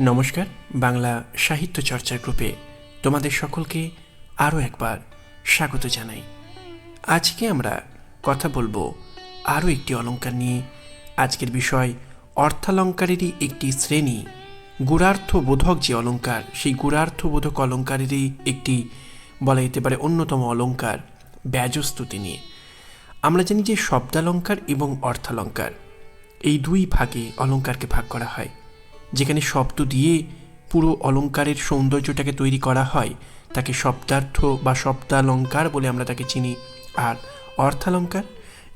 নমস্কার, বাংলা সাহিত্য চর্চা গ্রুপে তোমাদের সকলকে আরও একবার স্বাগত জানাই। আজকে আমরা কথা বলব আরও একটি অলঙ্কার নিয়ে। আজকের বিষয় অর্থালঙ্কারেরই একটি শ্রেণি। গুণার্থ বোধক যে অলঙ্কার সেই গুণার্থ বোধক অলংকারেরই একটি বলা যেতে পারে অন্যতম অলংকার, ব্যাজস্তুতি নিয়ে। আমরা জানি যে শব্দালঙ্কার এবং অর্থালঙ্কার, এই দুই ভাগে অলঙ্কারকে ভাগ করা হয়। যেখানে শব্দ দিয়ে পুরো অলংকারের সৌন্দর্যটাকে তৈরি করা হয়, তাকে শব্দার্থ বা শব্দালঙ্কার বলে আমরা তাকে চিনি। আর অর্থালঙ্কার,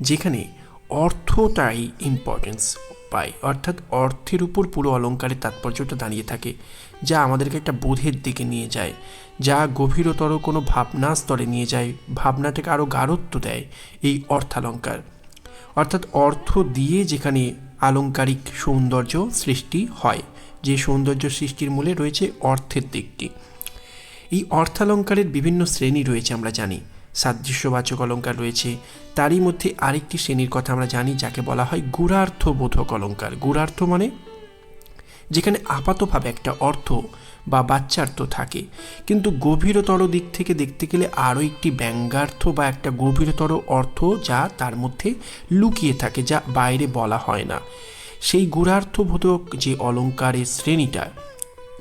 যেখানে অর্থটাই ইম্পর্টেন্স পায়, অর্থাৎ অর্থের উপর পুরো অলংকারের তাৎপর্যটা দাঁড়িয়ে থাকে, যা আমাদেরকে একটা বোধের দিকে নিয়ে যায়, যা গভীরতর কোনো ভাবনা স্তরে নিয়ে যায়, ভাবনাটাকে আরও গাঢ়ত্ব দেয় এই অর্থালঙ্কার। অর্থাৎ অর্থ দিয়ে যেখানে আলঙ্কারিক সৌন্দর্য সৃষ্টি হয়। যে সৌন্দর্য সৃষ্টির মূলে রয়েছে অর্থের দিকটি। এই অর্থালঙ্কারের বিভিন্ন শ্রেণি রয়েছে আমরা জানি। সাদৃশ্যবাচক অলঙ্কার রয়েছে। তারই মধ্যে আরেকটি শ্রেণির কথা আমরা জানি, যাকে বলা হয় গুড়ার্থবোধক অলঙ্কার। গুড়ার্থ মানে? যেখানে আপাতভাবে একটা অর্থ বা বাচ্চার্থ থাকে। কিন্তু গভীরতর দিক থেকে দেখতে গেলে আরও একটি ব্যঙ্গার্থ বা একটা গভীরতর অর্থ যা তার মধ্যে লুকিয়ে থাকে, যা বাইরে বলা হয় না। সেই গুণার্থবোধক যে অলঙ্কারের শ্রেণীটা,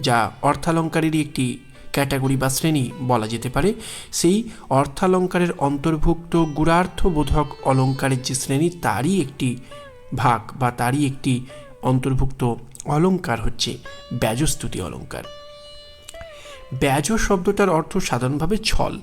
যা অর্থালঙ্কারেরই একটি ক্যাটাগরি বা শ্রেণি বলা যেতে পারে, সেই অর্থালঙ্কারের অন্তর্ভুক্ত গুণার্থবোধক অলঙ্কারের যে শ্রেণি, তারই একটি ভাগ বা তারই একটি অন্তর্ভুক্ত অলঙ্কার হচ্ছে ব্যাজস্তুতি অলঙ্কার। ব্যাজ শব্দটার অর্থ সাধারণভাবে ছল।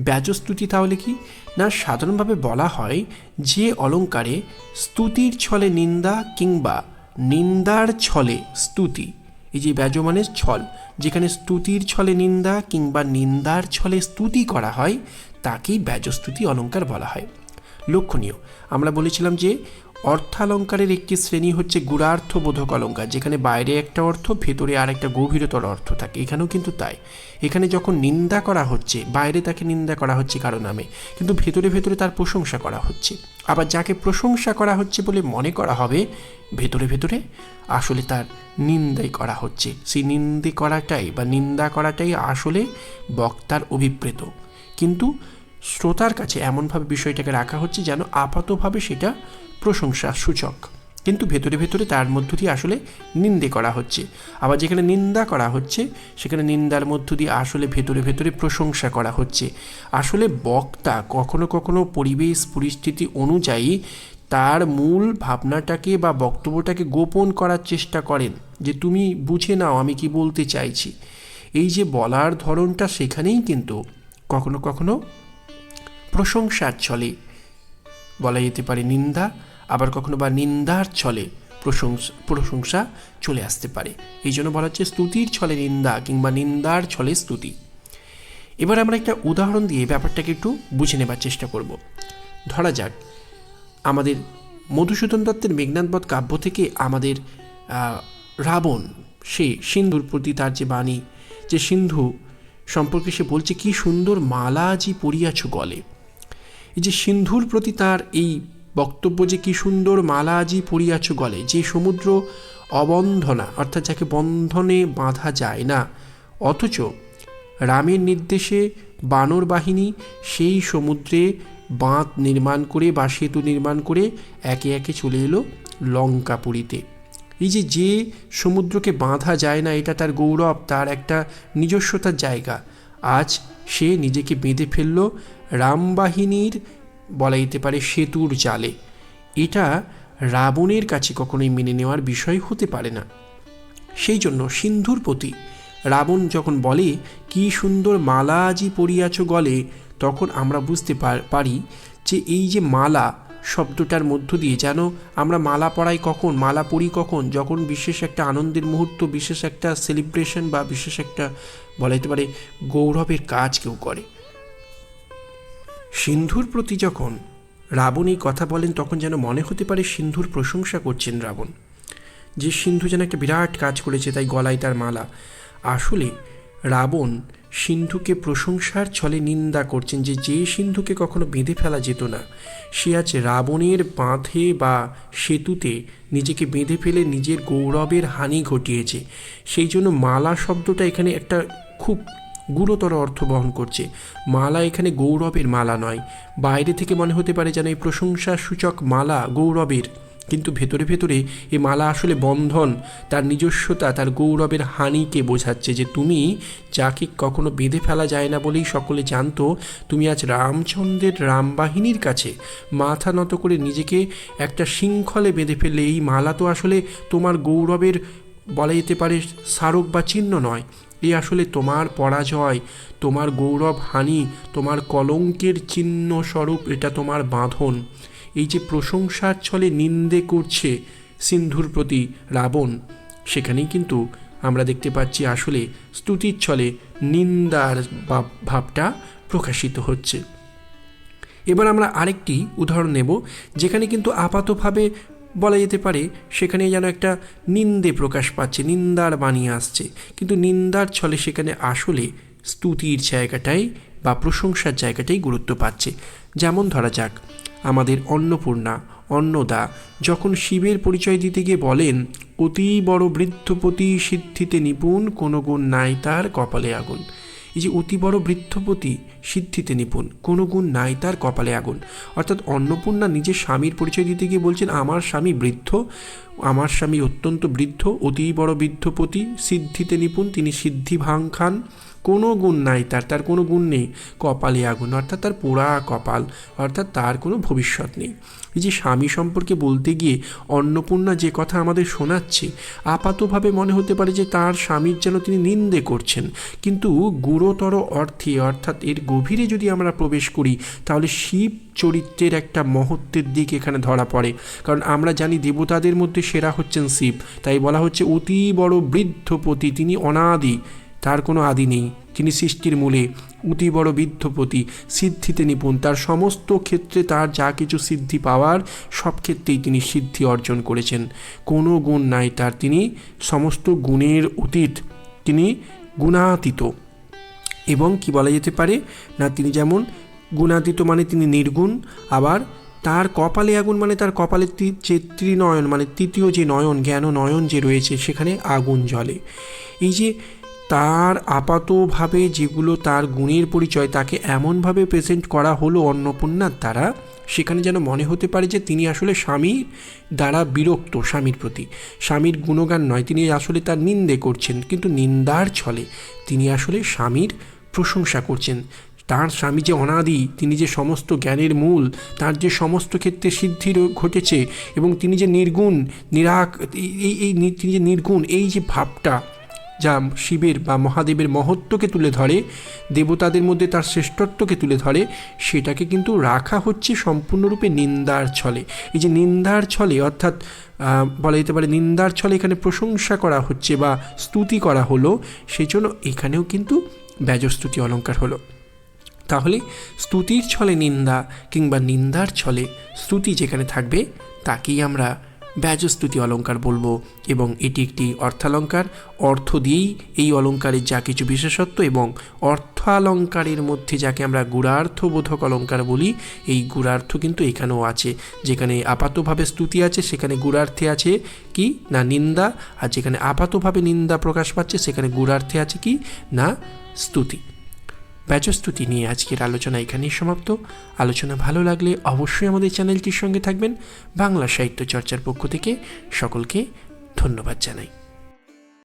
ব্যাজস্তুতি তাহলে কি? না, সাধারণভাবে বলা হয় যে অলঙ্কারে স্তুতির ছলে নিন্দা কিংবা নিন্দার ছলে স্তুতি। এই যে ব্যাজ মানে ছল, যেখানে স্তুতির ছলে নিন্দা কিংবা নিন্দার ছলে স্তুতি করা হয়, তাকেই ব্যাজস্তুতি অলঙ্কার বলা হয়। লক্ষণীয়। আমরা বলেছিলাম যে অর্থালঙ্কারের একটি শ্রেণি হচ্ছে গুণার্থবোধক অলঙ্কার, যেখানে বাইরে একটা অর্থ, ভেতরে আর একটা গভীরতর অর্থ থাকে। এখানেও কিন্তু তাই। এখানে যখন নিন্দা করা হচ্ছে, বাইরে তাকে নিন্দা করা হচ্ছে কারও নামে, কিন্তু ভেতরে ভেতরে তার প্রশংসা করা হচ্ছে। আবার যাকে প্রশংসা করা হচ্ছে বলে মনে করা হবে, ভেতরে ভেতরে আসলে তার নিন্দাই করা হচ্ছে। সেই নিন্দে করাটাই বা নিন্দা করাটাই আসলে বক্তার অভিপ্রেত। কিন্তু শ্রোতার কাছে এমনভাবে বিষয়টাকে রাখা হচ্ছে যেন আপাতভাবে সেটা প্রশংসা সূচক। কিন্তু ভেতরে ভেতরে তার মধ্য দিয়ে আসলে নিন্দে করা হচ্ছে। আবার যেখানে নিন্দা করা হচ্ছে, সেখানে নিন্দার মধ্য দিয়ে আসলে ভেতরে ভেতরে প্রশংসা করা হচ্ছে। আসলে বক্তা কখনো কখনো পরিবেশ পরিস্থিতি অনুযায়ী তার মূল ভাবনাটাকে বা বক্তব্যটাকে গোপন করার চেষ্টা করেন যে তুমি বুঝে নাও আমি কি বলতে চাইছি। এই যে বলার ধরনটা সেখানেই কিন্তু কখনো কখনো প্রশংসার ছলে। বলা যেতে পারে নিন্দা, আবার কখনো বা নিন্দার ছলে প্রশংসা প্রশংসা চলে আসতে পারে। এই জন্য বলা হচ্ছে স্তুতির ছলে নিন্দা কিংবা নিন্দার ছলে স্তুতি। এবার আমরা একটা উদাহরণ দিয়ে ব্যাপারটাকে একটু বুঝে নেবার চেষ্টা করব। ধরা যাক, আমাদের মধুসূদন দত্তের মেঘনাথবধ কাব্য থেকে আমাদের রাবণ, সে সিন্ধুর প্রতি তার যে বাণী, যে সিন্ধু সম্পর্কে সে বলছে, কি সুন্দর মালা আজি পড়িয়াছ গলে। এই যে সিন্ধুর প্রতি তার এই বক্তব্য যে কি সুন্দর মালা আজি পড়িয়াছ গলে, যে সমুদ্র অবন্ধনা, অর্থাৎ যাকে বন্ধনে বাঁধা যায় না, অথচ রামের নির্দেশে বানর বাহিনী সেই সমুদ্রে বাঁধ নির্মাণ করে বা সেতু নির্মাণ করে একে একে চলে এলো লঙ্কাপুরীতে। এই যে যে সমুদ্রকে বাঁধা যায় না, এটা তার গৌরব, তার একটা নিজস্বতার জায়গা। আজ সে নিজেকে বেঁধে ফেলল রামবাহিনীর বলা যেতে পারে সেতুর জালে। এটা রাবণের কাছে কখনোই মেনে নেওয়ার বিষয় হতে পারে না। সেই জন্য সিন্ধুর প্রতি রাবণ যখন বলে, কি সুন্দর মালা আজি পড়িয়াছ গলে তখন আমরা বুঝতে পারি যে এই যে মালা শব্দটার মধ্য দিয়ে যেন আমরা মালা পড়াই কখন, মালা পড়ি কখন, যখন বিশেষ একটা আনন্দের মুহূর্ত, বিশেষ একটা সেলিব্রেশন বা বিশেষ একটা বলা যেতে পারে গৌরবের কাজ কেউ করে। সিন্ধুর প্রতি যখন রাবণ এই কথা বলেন, তখন যেন মনে হতে পারে সিন্ধুর প্রশংসা করছেন রাবণ। যে সিন্ধু যেন একটা বিরাট কাজ করেছে তাই গলায় তার মালা। আসলে রাবণ সিন্ধুকে প্রশংসার ছলে নিন্দা করছেন যে যে সিন্ধুকে কখনো বেঁধে ফেলা যেত না, সে আজ রাবণের বাঁধে বা সেতুতে নিজেকে বেঁধে ফেলে নিজের গৌরবের হানি ঘটিয়েছে। সেই জন্য মালা শব্দটা এখানে একটা খুব গুরুতর অর্থ বহন করছে। মালা এখানে গৌরবের মালা নয়। বাইরে থেকে মনে হতে পারে যেন এই প্রশংসা সূচক মালা গৌরবের। কিন্তু ভেতরে ভেতরে এই মালা আসলে বন্ধন, তার নিজস্বতা, তার গৌরবের হানিকে বোঝাচ্ছে যে তুমি যাকে কখনো বেঁধে ফেলা যায় না বলেই সকলে জানতো, তুমি আজ রামচন্দ্রের রামবাহিনীর কাছে মাথা নত করে নিজেকে একটা শৃঙ্খলে বেঁধে ফেললে এই মালা তো আসলে তোমার গৌরবের বলা যেতে পারে স্মারক বা চিহ্ন নয়। এ আসলে তোমার পরাজয়, তোমার গৌরব হানি, তোমার কলঙ্কের চিহ্ন স্বরূপ এটা তোমার বাঁধন। এই যে প্রশংসার ছলে নিন্দে করছে সিন্ধুর প্রতি রাবণ, সেখানেই কিন্তু আমরা দেখতে পাচ্ছি আসলে স্তুতির ছলে নিন্দার ভাবটা প্রকাশিত হচ্ছে। এবার আমরা আরেকটি উদাহরণ নেব, যেখানে কিন্তু আপাতভাবে বলা যেতে পারে সেখানে যেন একটা নিন্দে প্রকাশ পাচ্ছে, নিন্দার বাণী আসছে। কিন্তু নিন্দার ছলে সেখানে আসলে স্তুতির জায়গাটাই বা প্রশংসার জায়গাটাই গুরুত্ব পাচ্ছে। যেমন ধরা যাক, আমাদের অন্নপূর্ণা, অন্নদা যখন শিবের পরিচয় দিতে গিয়ে বলেন, অতি বড় বৃদ্ধপতি সিদ্ধিতে নিপুণ, কোনো গুণ নাই তার কপালে আগুন। এই যে অতি বড় বৃদ্ধপতি সিদ্ধিতে নিপুণ, কোনো গুণ নাই তার কপালে আগুন। অর্থাৎ অন্নপূর্ণা নিজের স্বামীর পরিচয় দিতে গিয়ে বলছেন, আমার স্বামী বৃদ্ধ, আমার স্বামী অত্যন্ত বৃদ্ধ, অতি বড় বৃদ্ধপতি সিদ্ধিতে নিপুণ, তিনি সিদ্ধি ভাং খান। কোনো গুণ নাই, তার তার কোনো গুণ নেই, কপালে আগুন, অর্থাৎ তার পোড়া কপাল, অর্থাৎ তার কোনো ভবিষ্যৎ নেই। এই যে স্বামী সম্পর্কে বলতে গিয়ে অন্নপূর্ণা যে কথা আমাদের শোনাচ্ছে, আপাতভাবে মনে হতে পারে যে তার স্বামীর যেন তিনি নিন্দে করছেন। কিন্তু গুরুতর অর্থে, অর্থাৎ এর গভীরে যদি আমরা প্রবেশ করি, তাহলে শিব চরিত্রের একটা মহত্বের দিক এখানে ধরা পড়ে। কারণ আমরা জানি দেবতাদের মধ্যে সেরা হচ্ছেন শিব, তাই বলা হচ্ছে অতি বড় বৃদ্ধপতি, তিনি অনাদি। তার কোনো আদি নেই। তিনি সৃষ্টির মূলে অতি বড় বৃদ্ধপতি সিদ্ধিতে নিপুণ। তার সমস্ত ক্ষেত্রে তার যা কিছু সিদ্ধি পাওয়ার, সব ক্ষেত্রেই তিনি সিদ্ধি অর্জন করেছেন। কোনো গুণ নাই তার। তিনি সমস্ত গুণের অতীত। তিনি গুণাতীত। এবং কি বলা যেতে পারে? না, তিনি যেমন গুণাতীত মানে তিনি নির্গুণ, আবার তার কপালে আগুন মানে তার কপালে যে ত্রিনয়ন মানে তৃতীয় যে নয়ন, জ্ঞান নয়ন যে রয়েছে, সেখানে আগুন জ্বলে। এই যে তার আপাতভাবে যেগুলো তার গুণের পরিচয় তাকে এমনভাবে প্রেজেন্ট করা হলো অন্নপূর্ণার দ্বারা, সেখানে যেন মনে হতে পারে যে তিনি আসলে স্বামীর দ্বারা বিরক্ত, স্বামীর প্রতি। স্বামীর গুণগান নয়, তিনি আসলে তার নিন্দে করছেন, কিন্তু নিন্দার ছলে তিনি আসলে স্বামীর প্রশংসা করছেন। তার স্বামী যে অনাদি, তিনি যে সমস্ত জ্ঞানের মূল, তার যে সমস্ত ক্ষেত্রে সিদ্ধি ঘটেছে এবং তিনি যে নির্গুণ, নিরাক, এই- এই এই, তিনি যে নির্গুণ, এই যে ভাবটা যা শিবের বা মহাদেবের মহত্বকে তুলে ধরে, দেবতাদের মধ্যে তার শ্রেষ্ঠত্বকে তুলে ধরে, সেটাকে কিন্তু রাখা হচ্ছে সম্পূর্ণরূপে নিন্দার ছলে। এই যে নিন্দার ছলে, অর্থাৎ বলা যেতে পারে নিন্দার ছলে এখানে প্রশংসা করা হচ্ছে বা স্তুতি করা হলো, সেই জন্য এখানেও কিন্তু ব্যজস্তুতি অলঙ্কার হলো। তাহলে স্তুতির ছলে নিন্দা কিংবা নিন্দার ছলে স্তুতি যেখানে থাকবে, তাকেই আমরা ব্যজস্তুতি অলঙ্কার বলব এবং এটি একটি অর্থালঙ্কার। অর্থ দিয়েই এই অলঙ্কারের যা কিছু বিশেষত্ব এবং অর্থালঙ্কারের মধ্যে যাকে আমরা গুড়ার্থবোধক অলঙ্কার বলি, এই গুড়ার্থ কিন্তু এখানেও আছে। যেখানে আপাতভাবে স্তুতি আছে, সেখানে গুড়ার্থে আছে কি? না, নিন্দা। আর যেখানে আপাতভাবে নিন্দা প্রকাশ পাচ্ছে, সেখানে গুড়ার্থে আছে কি? না, স্তুতি। ব্যাচস্তুতি নিয়ে আজকের আলোচনা এখানেই সমাপ্ত। আলোচনা ভালো লাগলে অবশ্যই আমাদের চ্যানেলটির সঙ্গে থাকবেন। বাংলা সাহিত্য চর্চার পক্ষ থেকে সকলকে ধন্যবাদ জানাই।